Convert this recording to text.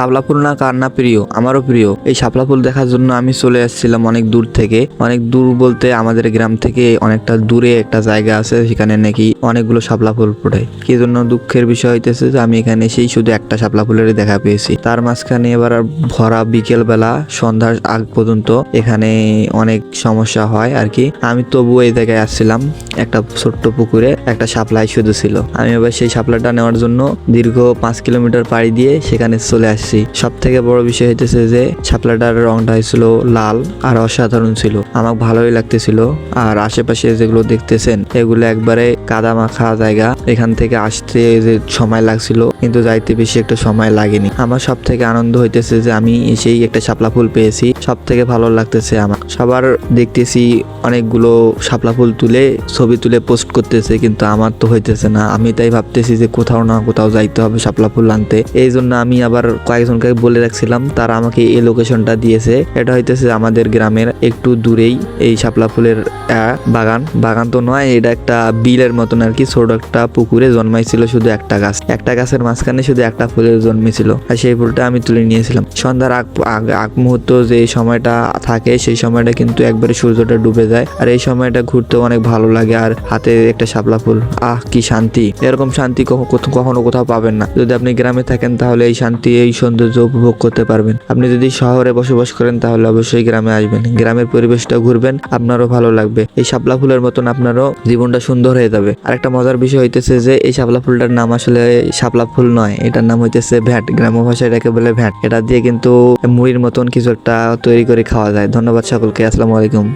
শাপলা ফুল না কার না প্রিয়? আমারও প্রিয়। এই শাপলা ফুল দেখার জন্য আমি চলে আসছিলাম অনেক দূর থেকে। অনেক দূর বলতে আমাদের গ্রাম থেকে অনেকটা দূরে একটা জায়গা আছে, সেখানে নাকি অনেকগুলো শাপলা ফুল ফোটে। কি জন্য দুঃখের বিষয় হইতেছে যে আমি এখানে সেই শুধু একটা শাপলা ফুলেরই দেখা পেয়েছি। তার মাঝখানে এবার ভরা বিকেল বেলা সন্ধ্যার আগ পর্যন্ত এখানে অনেক সমস্যা হয় আর কি। আমি তবু এই জায়গায় আসছিলাম। একটা ছোট্ট পুকুরে একটা শাপলাই শুধু ছিল। আমি এবার সেই শাপলাটা নেওয়ার জন্য দীর্ঘ পাঁচ কিলোমিটার পাড়ি দিয়ে সেখানে চলে আসছি। সব থেকে বড় বিষয় হইতেছে যে শাপলাটার রংটা হয়েছিল লাল আর অসাধারণ ছিল। আমার ভালোই লাগতেছিল। আর আশেপাশে যেগুলো দেখতেছেন, এগুলো একবারে কাদা মাখা জায়গা। এখান থেকে আসতে যে সময় লাগছিল, কিন্তু যাইতে বেশি একটা সময় লাগেনি। আমার সব থেকে আনন্দ হইতেছে যে, আমি সেই একটা শাপলা ফুল পেয়েছি। সব থেকে ভালো লাগতেছে আমার। সবার দেখতেছি অনেকগুলো শাপলা ফুল তুলে, ছবি তুলে পোস্ট করতেছে, কিন্তু আমার তো হইতেছে না। আমি তাই ভাবতেছি যে, কোথাও না কোথাও যাইতে হবে শাপলা ফুল আনতে। এই জন্য আমি আবার কয়েকজনকে বলে রাখছিলাম, তারা আমাকে এই লোকেশনটা দিয়েছে। এটা হইতেছে আমাদের গ্রামের একটু দূরেই এই শাপলা ফুলের বাগান। বাগান তো নয়, এটা একটা বিলের মতন আর কি, ছোট একটা পুকুরে জন্মাইছিল শুধু একটা গাছ। একটা গাছের মাঝখানে শুধু একটা ফুলের জন্মেছিল। আর সেই ফুলটা আমি তুলে নিয়েছিলাম। সন্ধ্যার আগ- আগ মুহূর্ত যে সময়টা থাকে, সেই সময়টা কিন্তু একবারে সূর্যটা ডুবে যায়। আর এই সময়টা ঘুরতে অনেক ভালো লাগে, আর হাতে একটা শাপলা ফুল। আহ, কি শান্তি। এরকম শান্তি কখনো কোথাও পাবেন না। যদি আপনি গ্রামে থাকেন, তাহলে এই শান্তি, এই সৌন্দর্য উপভোগ করতে পারবেন। আপনি যদি শহরে বসবাস করেন, তাহলে অবশ্যই গ্রামে আসবেন। গ্রামের পরিবেশটা ঘুরবেন, আপনারও ভালো লাগবে। এই শাপলা ফুলের মতন আপনারও জীবনটা সুন্দর হয়ে যাবে। আর একটা মজার বিষয় হইতেছে যে, এই শাপলা ফুলটার নাম আসলে শাপলা ফুল নয়। এটার নাম হইতেছে ভ্যাট। গ্রাম্য ভাষায় এটাকে বলে ভ্যাট। এটা দিয়ে কিন্তু মুড়ির মতন কিছু একটা তৈরি করে খাওয়া যায়। ধন্যবাদ সকলকে। আসসালামু আলাইকুম।